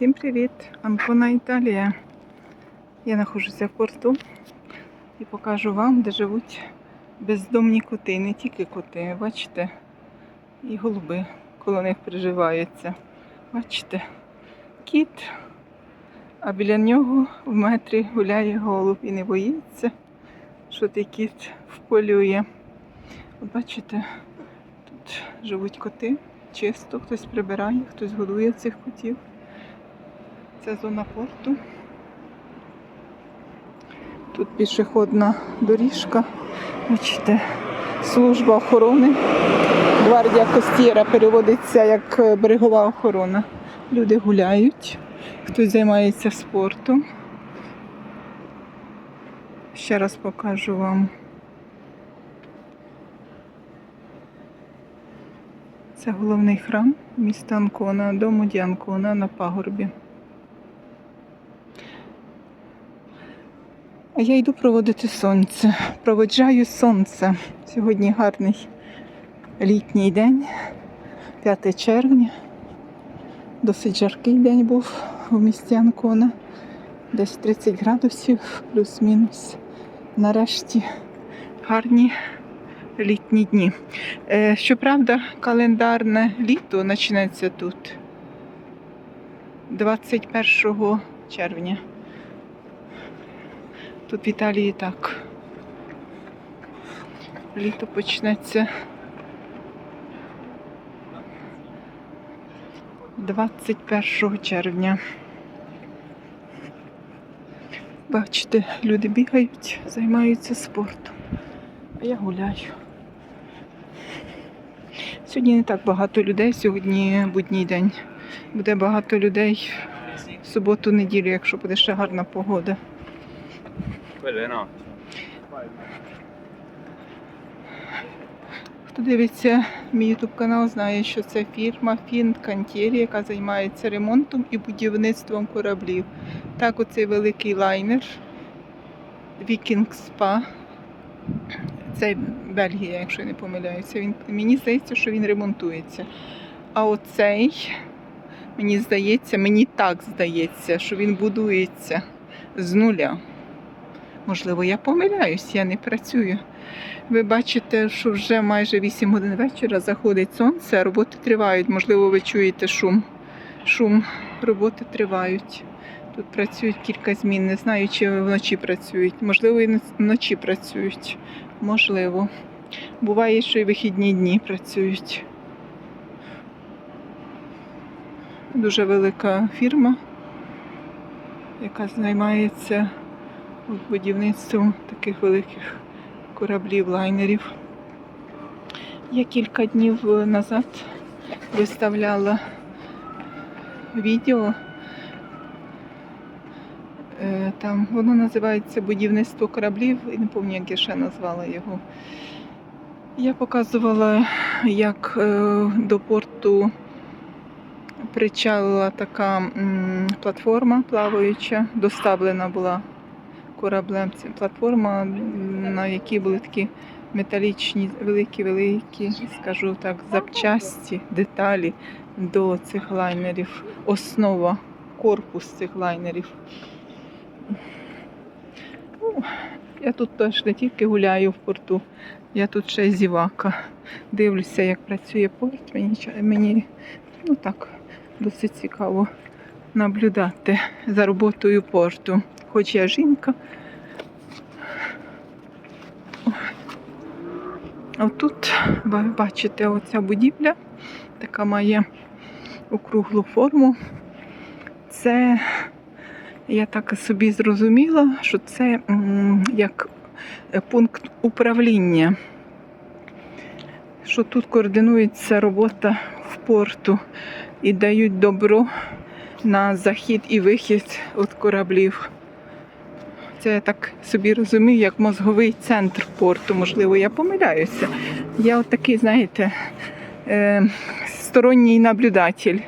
Всім привіт! Анкона Італія. Я знаходжуся в порту і покажу вам, де живуть бездомні коти. Не тільки коти, бачите, і голуби коло них приживаються. Бачите, кіт, а біля нього в метрі гуляє голуб і не боїться, що той кіт вполює. От бачите, тут живуть коти. Чисто, хтось прибирає, хтось годує цих котів. Це зона порту. Тут пішохідна доріжка. Бачите, служба охорони. Гвардія Костєра переводиться як е, берегова охорона. Люди гуляють, хтось займається спортом. Ще раз покажу вам. Це головний храм міста Анкона, дому Ді Анкона на пагорбі. А я йду проводити сонце. Проводжаю сонце. Сьогодні гарний літній день, 5 червня. Досить жаркий день був у місті Анкона. Десь 30 градусів, плюс-мінус. Нарешті гарні літні дні. Е, Щоправда, календарне літо починається тут 21 червня. Тут в Італії так. Літо почнеться 21 червня. Бачите, люди бігають, займаються спортом. А я гуляю. Сьогодні не так багато людей, сьогодні будній день. Буде багато людей в суботу-неділю, якщо буде ще гарна погода. Quello è no. Хто дивиться мій YouTube канал, знає, що це фірма Фін Кантєрі, яка займається ремонтом і будівництвом кораблів. Так, оцей великий лайнер Viking Spa. Це Бельгія, якщо я не помиляюся. Він, мені здається, що він ремонтується. А оцей, мені здається, мені так здається, що він будується з нуля. Можливо, я помиляюсь, я не працюю. Ви бачите, що вже майже 8 годин вечора заходить сонце, а роботи тривають. Можливо, ви чуєте шум. Шум, роботи тривають. Тут працюють кілька змін. Не знаю, чи вночі працюють. Можливо, і вночі працюють. Можливо. Буває, що і вихідні дні працюють. Дуже велика фірма, яка займається будівництвом таких великих кораблів, лайнерів. Я кілька днів назад виставляла відео. Е, Там воно називається Будівництво кораблів, і не пам'ятаю, як я ще назвала його. Я показувала, як е, до порту причалила така платформа плаваюча, доставлена була кораблем. Це платформа, на якій були такі металічні, великі-великі, скажу так, запчасті, деталі до цих лайнерів. Основа, корпус цих лайнерів. Ну, я тут теж не тільки гуляю в порту, я тут ще зівака. Дивлюся, як працює порт. Мені, мені ну так, досить цікаво наблюдати за роботою порту. Хоч я жінка. Отут ви бачите оця будівля, така має округлу форму. Це, я так собі зрозуміла, що це як пункт управління, що тут координується робота в порту і дають добро на захід і вихід від кораблів. Це я так собі розумію, як мозговий центр порту. Можливо, я помиляюся. Я от такий, знаєте, е, сторонній наблюдатель.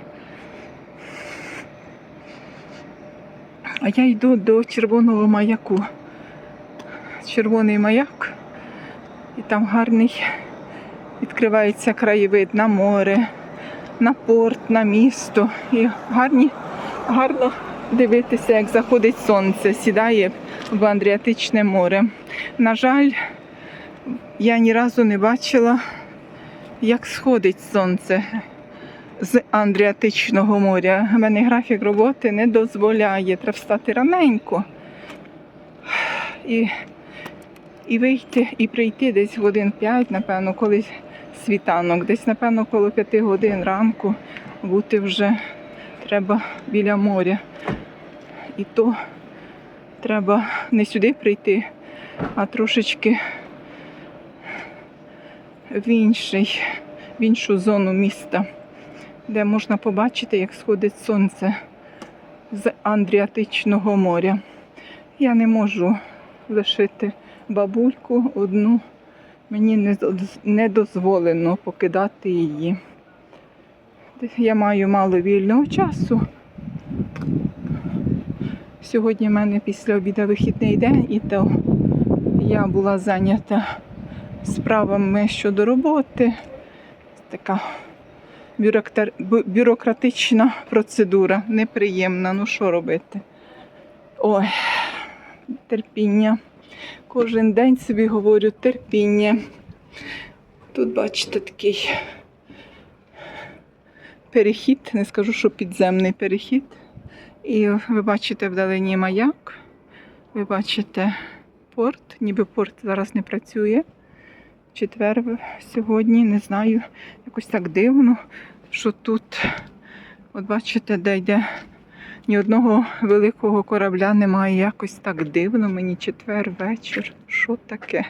А я йду до червоного маяку. Червоний маяк, і там гарний відкривається краєвид на море, на порт, на місто. І гарні Гарно дивитися, як заходить сонце, сідає в Андріатичне море. На жаль, я ні разу не бачила, як сходить сонце з Андріатичного моря. У мене графік роботи не дозволяє. Треба встати раненько і, і вийти, і прийти десь годин 5, напевно, коли світанок. Десь, напевно, коло 5 годин ранку бути вже треба біля моря. І то треба не сюди прийти, а трошечки в інший, в іншу зону міста, де можна побачити, як сходить сонце з Андріатичного моря. Я не можу лишити бабульку одну. Мені не дозволено покидати її. Я маю мало вільного часу. Сьогодні в мене після обіду вихідний день, і то я була зайнята справами щодо роботи. Така бюрократична процедура, неприємна. Ну що робити? Ой, терпіння. Кожен день собі говорю терпіння. Тут, бачите, такий перехід, не скажу, що підземний перехід. І ви бачите вдалині маяк, ви бачите порт, ніби порт зараз не працює. Четвер сьогодні, не знаю, якось так дивно, що тут, от бачите, де йде ні одного великого корабля немає. Якось так дивно мені четвер вечір. Що таке?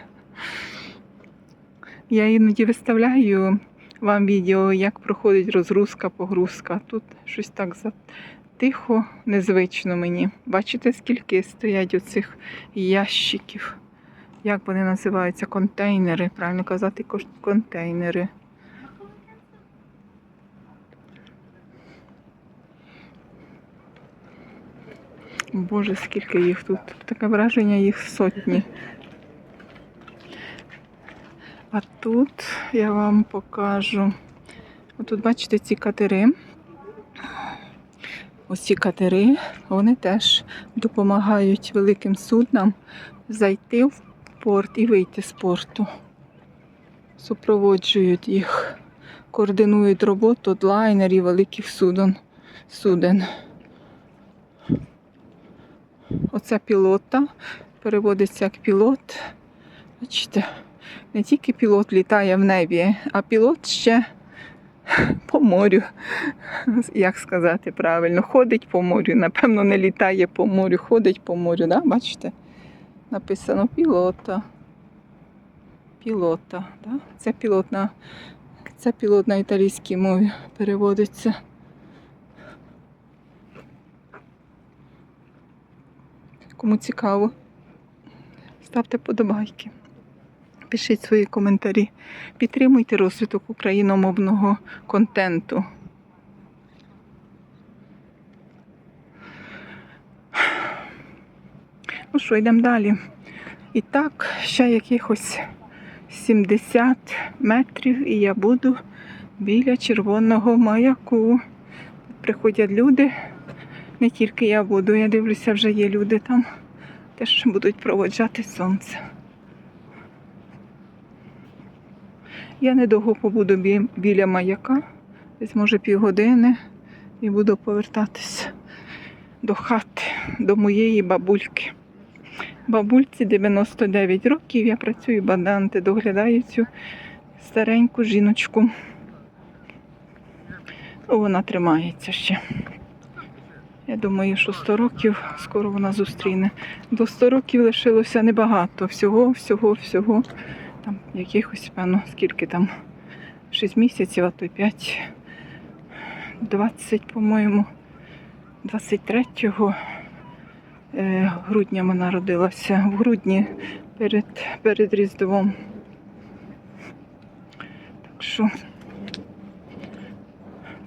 Я іноді виставляю вам відео, як проходить розгрузка, погрузка. Тут щось так тихо, незвично мені. Бачите, скільки стоять оцих ящиків? Як вони називаються? Контейнери. Правильно казати, контейнери. Боже, скільки їх тут. Таке враження їх сотні. А тут я вам покажу. Отут бачите ці катери. Ось ці катери, вони теж допомагають великим суднам зайти в порт і вийти з порту. Супроводжують їх, координують роботу лайнерів великих суден. суден. Оце пілота, переводиться як пілот. Бачите, не тільки пілот літає в небі, а пілот ще по морю. Як сказати правильно, ходить по морю. Напевно, не літає по морю, ходить по морю, да? бачите? Написано пілота. Пілота. Да? Це пілот на, це пілот на італійській мові переводиться. Кому цікаво, ставте подобайки. Пишіть свої коментарі. Підтримуйте розвиток україномовного контенту. Ну що, йдемо далі. І так, ще якихось 70 метрів, і я буду біля червоного маяку. Приходять люди, не тільки я буду, я дивлюся, вже є люди там, теж будуть проводжати сонце. Я недовго побуду бі- біля маяка, десь може півгодини, і буду повертатися до хати, до моєї бабульки. Бабульці 99 років, я працюю баданти, доглядаю цю стареньку жіночку. Вона тримається ще. Я думаю, що 100 років скоро вона зустріне. До 100 років лишилося небагато. Всього, всього, всього. Там якихось, певно, скільки там? 6 місяців, а то й 5. 20, по-моєму, 23 е, грудня вона родилася. В грудні перед, перед Різдвом. Так що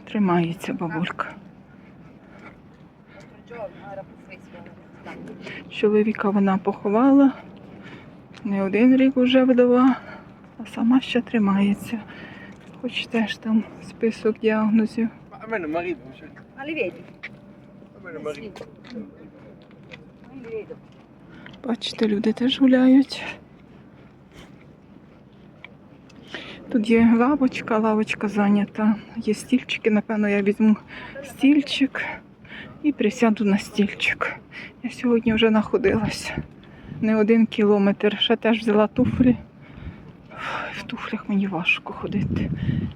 тримається бабулька. Чоловіка вона поховала. Не один рік уже вдова, а сама ще тримається. Хоч теж там список діагнозів. Arriva, cioè. Ma? Бачите, люди теж гуляють. Тут є лавочка, лавочка зайнята. Є стільчики, напевно, я візьму стільчик і присяду на стільчик. Я сьогодні вже находилася. Не один кілометр. Ще теж взяла туфлі. В туфлях мені важко ходити.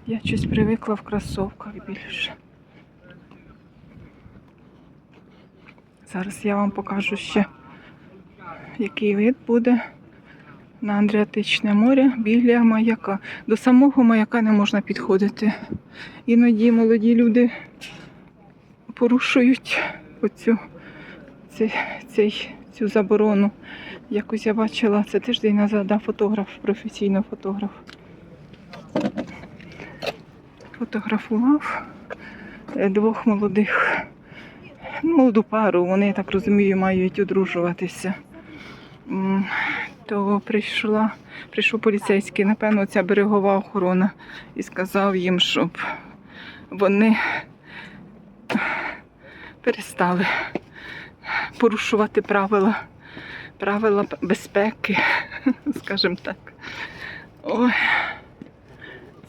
Я щось привикла в кросовках більше. Зараз я вам покажу ще, який вид буде на Адріатичне море біля маяка. До самого маяка не можна підходити. Іноді молоді люди порушують оцю, цей, цей, цю заборону. Якось я бачила це тиждень назад, фотограф, професійний фотограф. Фотографував е, двох молодих, молоду пару, вони, я так розумію, мають одружуватися. То прийшла, прийшов поліцейський, напевно, ця берегова охорона, і сказав їм, щоб вони перестали порушувати правила, правила безпеки, скажімо так. Ой.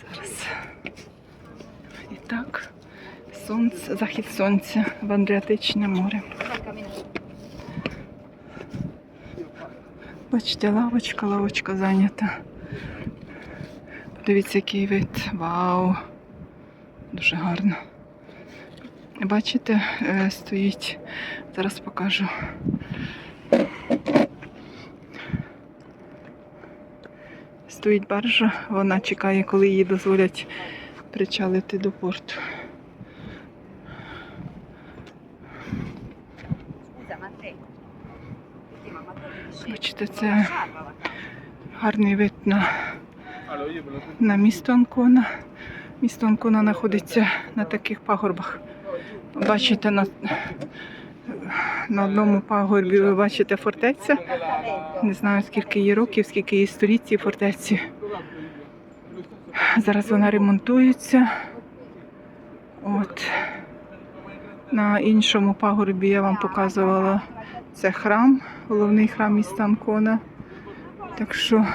Зараз. І так, сонце, захід сонця в Адріатичне море. Бачите, лавочка, лавочка зайнята. Подивіться, який вид. Вау! Дуже гарно. Бачите, е, стоїть, зараз покажу. Стоїть баржа, вона чекає, коли їй дозволять причалити до порту. Бачите, це гарний вид на, на місто Анкона. Місто Анкона знаходиться на таких пагорбах. Бачите, на, на одному пагорбі ви бачите фортеця. Не знаю, скільки їй років, скільки їй століть цій фортеці. Зараз вона ремонтується. От. На іншому пагорбі я вам показувала це храм, головний храм міста Анкона. Так що,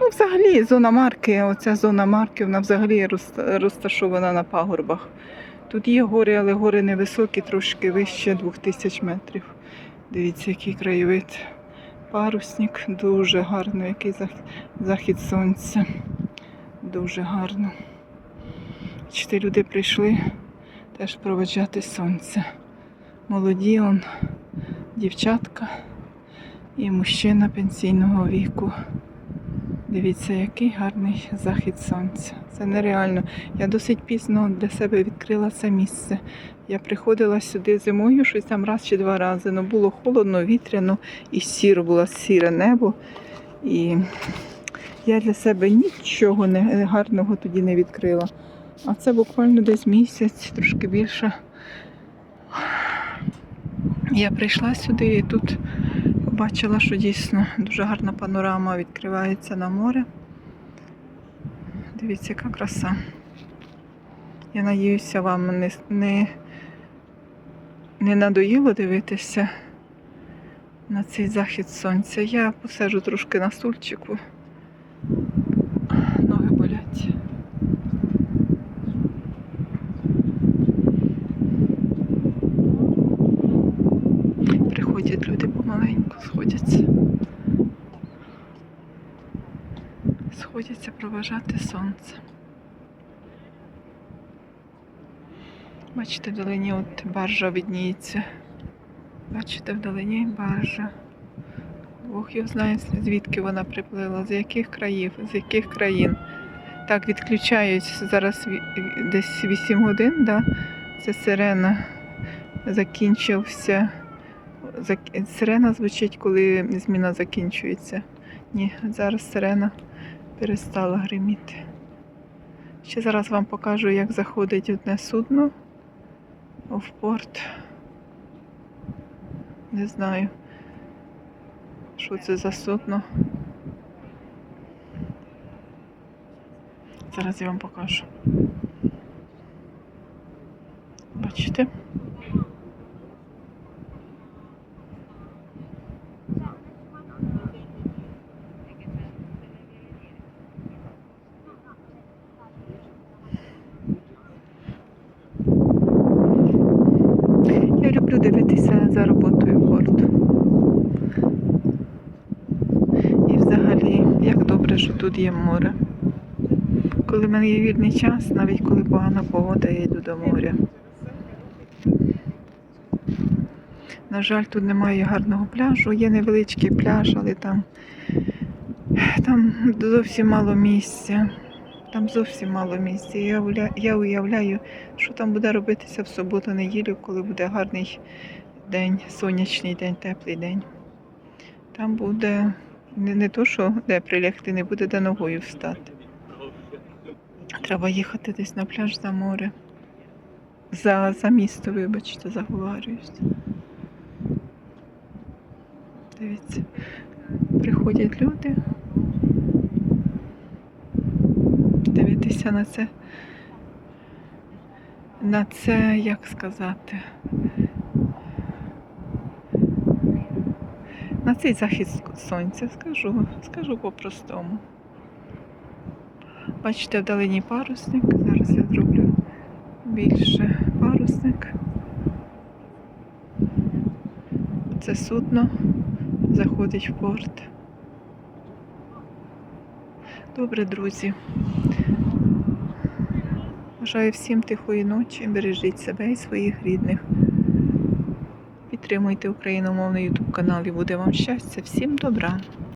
ну, взагалі, зона марки, оця зона марки, вона взагалі розташована на пагорбах. Тут є гори, але гори невисокі, трошки вище 2000 метрів. Дивіться, який краєвид. Парусник, дуже гарно, який захід сонця. Дуже гарно. Чотири люди прийшли теж проведжати сонце. Молоді он, дівчатка і мужчина пенсійного віку. Дивіться, який гарний захід сонця. Це нереально. Я досить пізно для себе відкрила це місце. Я приходила сюди зимою, щось там раз чи два рази. Ну було холодно, вітряно і сіро було сіре небо. І я для себе нічого не, гарного тоді не відкрила. А це буквально десь місяць, трошки більше. Я прийшла сюди і тут побачила, що дійсно дуже гарна панорама відкривається на море. Дивіться, яка краса. Я надіюся, вам не, не, не надоїло дивитися на цей захід сонця. Я посаджу трошки на стульчику. Проважати сонце. Бачите, вдалині от баржа видніється. Бачите, вдалині баржа. Бог його знає, звідки вона приплила, з яких країв, з яких країн. Так, відключають зараз десь 8 годин, да? це сирена. Закінчився. Зак- Сирена звучить, коли зміна закінчується. Ні, зараз сирена перестала гриміти. Ще зараз вам покажу, як заходить одне судно в порт. Не знаю, що це за судно. Зараз я вам покажу. Бачите? Їду дивитися за роботою порту. І взагалі, як добре, що тут є море. Коли в мене є вільний час, навіть коли погана погода, я йду до моря. На жаль, тут немає гарного пляжу. Є невеличкий пляж, але там, там зовсім мало місця. Там зовсім мало місця. Я, я уявляю, що там буде робитися в суботу-неділю, коли буде гарний день, сонячний день, теплий день. Там буде не, не то, що де прилягти, не буде де ногою встати. Треба їхати десь на пляж за море. За, за місто, вибачте, заговарююсь. Дивіться, приходять люди. Дивитися на це. На це, як сказати. На цей захід сонця, скажу, скажу по-простому. Бачите, вдалині парусник. Зараз я зроблю більше парусник. Це судно заходить в порт. Добре, друзі. Бажаю всім тихої ночі, бережіть себе і своїх рідних. Підтримуйте україномовний ютуб канал і буде вам щастя. Всім добра!